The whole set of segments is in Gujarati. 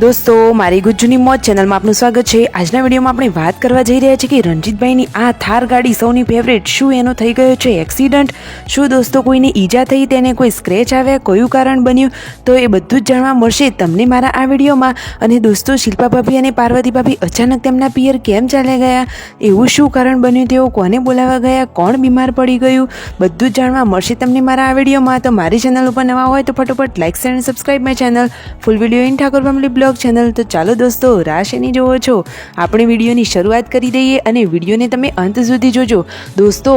દોસ્તો, મારી ગુજ્જુની મોજ ચેનલમાં આપનું સ્વાગત છે. આજના વિડીયોમાં આપણે વાત કરવા જઈ રહ્યા છીએ કે રણજીતભાઈની આ થાર ગાડી સૌની ફેવરેટ શું એનો થઈ ગયો છે? એક્સિડન્ટ શું દોસ્તો કોઈને ઈજા થઈ, તેને કોઈ સ્ક્રેચ આવ્યા? કયું કારણ બન્યું? તો એ બધું જ જાણવા મળશે તમને મારા આ વિડીયોમાં. અને દોસ્તો, શિલ્પા ભાભી અને પાર્વતી ભાભી અચાનક તેમના પિયર કેમ ચાલ્યા ગયા? એવું શું કારણ બન્યું? તેઓ કોને બોલાવા ગયા? કોણ બીમાર પડી ગયું? બધું જ જાણવા મળશે તમને મારા આ વિડીયોમાં. તો મારી ચેનલ ઉપર નવા હોય તો ફટોફટ લાઇક શેર અને subscribe my channel full video in Thakor family blog channel તો ચાલો દોસ્તો રાશિની જોવો છો. આપણે વિડીયોની શરૂઆત કરી દઈએ અને વિડીયોને તમે અંત સુધી જોજો. દોસ્તો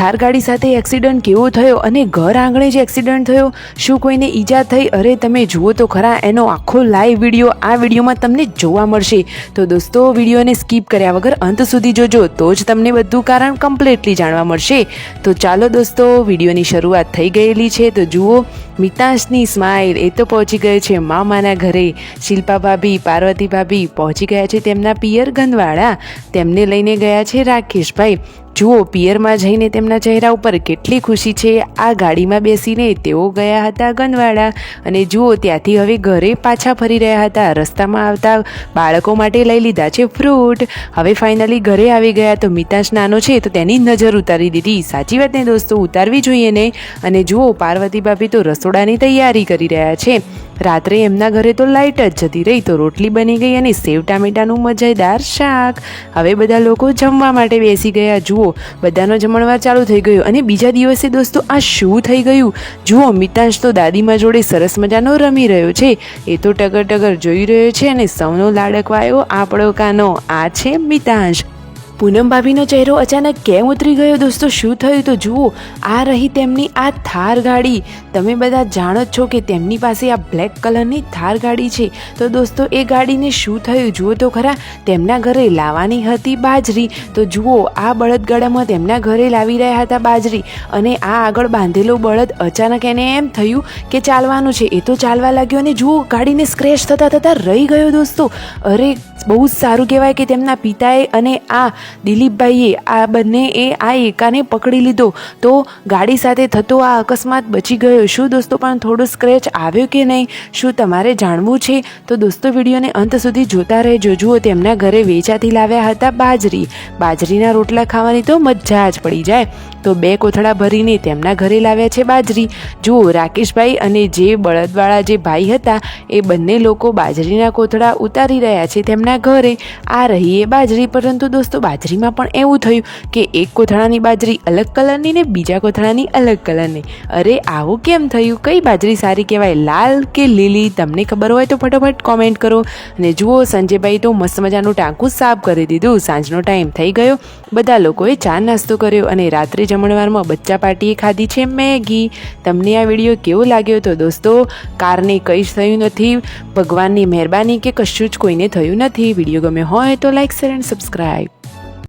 થાર ગાડી સાથે એક્સિડન્ટ કેવો થયો અને ઘર આંગણે જ એક્સિડન્ટ થયો, શું કોઈને ઈજા થઈ? અરે, તમે જુઓ તો ખરા, એનો આખો લાઈવ વીડિયો આ વિડીયોમાં તમને જોવા મળશે. તો દોસ્તો, વિડીયોને સ્કીપ કર્યા વગર અંત સુધી જોજો, તો જ તમને બધું કારણ કમ્પ્લીટલી જાણવા મળશે. તો ચાલો દોસ્તો, વિડીયોની શરૂઆત થઈ ગયેલી છે. તો જુઓ, મિતાશની સ્માઇલ એ તો પહોંચી ગયો છે મામાના ઘરે. શિલ્પા ભાભી, પાર્વતી ભાભી પહોંચી ગયા છે તેમના પિયર ગંદવાડા તેમને લઈને ગયા છે રાકેશભાઈ. જુઓ, પિયરમાં જઈને તેમના ચહેરા ઉપર કેટલી ખુશી છે. આ ગાડીમાં બેસીને તેઓ ગયા હતા ગંદવાડા અને જુઓ, ત્યાંથી હવે ઘરે પાછા ફરી રહ્યા હતા. રસ્તામાં આવતા બાળકો માટે લઈ લીધા છે ફ્રૂટ. હવે ફાઇનલી ઘરે આવી ગયા તો મિતાંશ નાનો છે તો તેની નજર ઉતારી દીધી. સાચી વાત ને દોસ્તો, ઉતારવી જોઈએ ને. અને જુઓ, પાર્વતી ભાભી તો રસોડાની તૈયારી કરી રહ્યા છે. રાત્રે એમના ઘરે તો લાઇટ જ જતી રહી, તો રોટલી બની ગઈ અને સેવ ટામેટાનું મજેદાર શાક. હવે બધા લોકો જમવા માટે બેસી ગયા. જુઓ, બધાનો જમણવાર ચાલુ થઈ ગયો અને બીજા દિવસે દોસ્તો આ શું થઈ ગયું? જુઓ, મિતાંશ તો દાદીમાં જોડે સરસ મજાનો રમી રહ્યો છે. એ તો ટગર ટગર જોઈ રહ્યો છે અને સૌનો લાડકવાયો આપણો કાનો. આ છે મિતાંશ. પૂનમ ભાભીનો ચહેરો અચાનક કેમ ઉતરી ગયો? દોસ્તો, શું થયું? તો જુઓ, આ રહી તેમની આ થાર ગાડી. તમે બધા જાણો છો કે તેમની પાસે આ બ્લેક કલરની થાર ગાડી છે. તો દોસ્તો, એ ગાડીને શું થયું? જુઓ તો ખરા, તેમના ઘરે લાવવાની હતી બાજરી. તો જુઓ, આ બળદગાડામાં તેમના ઘરે લાવી રહ્યા હતા બાજરી. અને આ આગળ બાંધેલો બળદ અચાનક એને એમ થયું કે ચાલવાનું છે. એ તો ચાલવા લાગ્યો અને જુઓ, ગાડીને સ્ક્રેચ થતાં થતાં રહી ગયો દોસ્તો. અરે, બહુ જ સારું કહેવાય કે તેમના પિતાએ અને આ દિલીપભાઈએ આ બંને એ આ એકાને પકડી લીધો. તો ગાડી સાથે થતો આ અકસ્માત બચી ગયો. શું દોસ્તો, પણ થોડો સ્ક્રેચ આવ્યો કે નહીં? શું તમારે જાણવું છે? તો દોસ્તો, વિડીયોને અંત સુધી જોતા રહેજો. જુઓ, તેમના ઘરે વેચાથી લાવ્યા હતા બાજરી. બાજરીના રોટલા ખાવાની તો મજા જ પડી જાય. તો બે કોથળા ભરીને તેમના ઘરે લાવ્યા છે બાજરી. જુઓ, રાકેશભાઈ અને જે બળદવાળા જે ભાઈ હતા, એ બંને લોકો બાજરીના કોથળા ઉતારી રહ્યા છે તેમના ઘરે. આ રહી એ બાજરી. પરંતુ દોસ્તો બાજરીમાં પણ એવું થયું કે એક કોથળાની બાજરી અલગ કલરની ને બીજા કોથળાની અલગ કલરની. અરે, આવું કેમ થયું? કઈ બાજરી સારી કહેવાય? લાલ કે લીલી? તમને ખબર હોય તો ફટાફટ કોમેન્ટ કરો. અને જુઓ સંજયભાઈ તો મસ્ત મજાનું ટાંકું સાફ કરી દીધું. સાંજનો ટાઈમ થઈ ગયો. બધા લોકોએ ચા નાસ્તો કર્યો અને રાત્રે જમણવારમાં બચ્ચા પાર્ટીએ ખાધી છે મેગી. તમને આ વીડિયો કેવો લાગ્યો તો દોસ્તો, કારને કંઈ જ થયું નથી. ભગવાનની મહેરબાની કે કશું જ કોઈને થયું નથી. વીડિયો ગમે હોય તો લાઈક શેર એન્ડ સબસ્ક્રાઈબ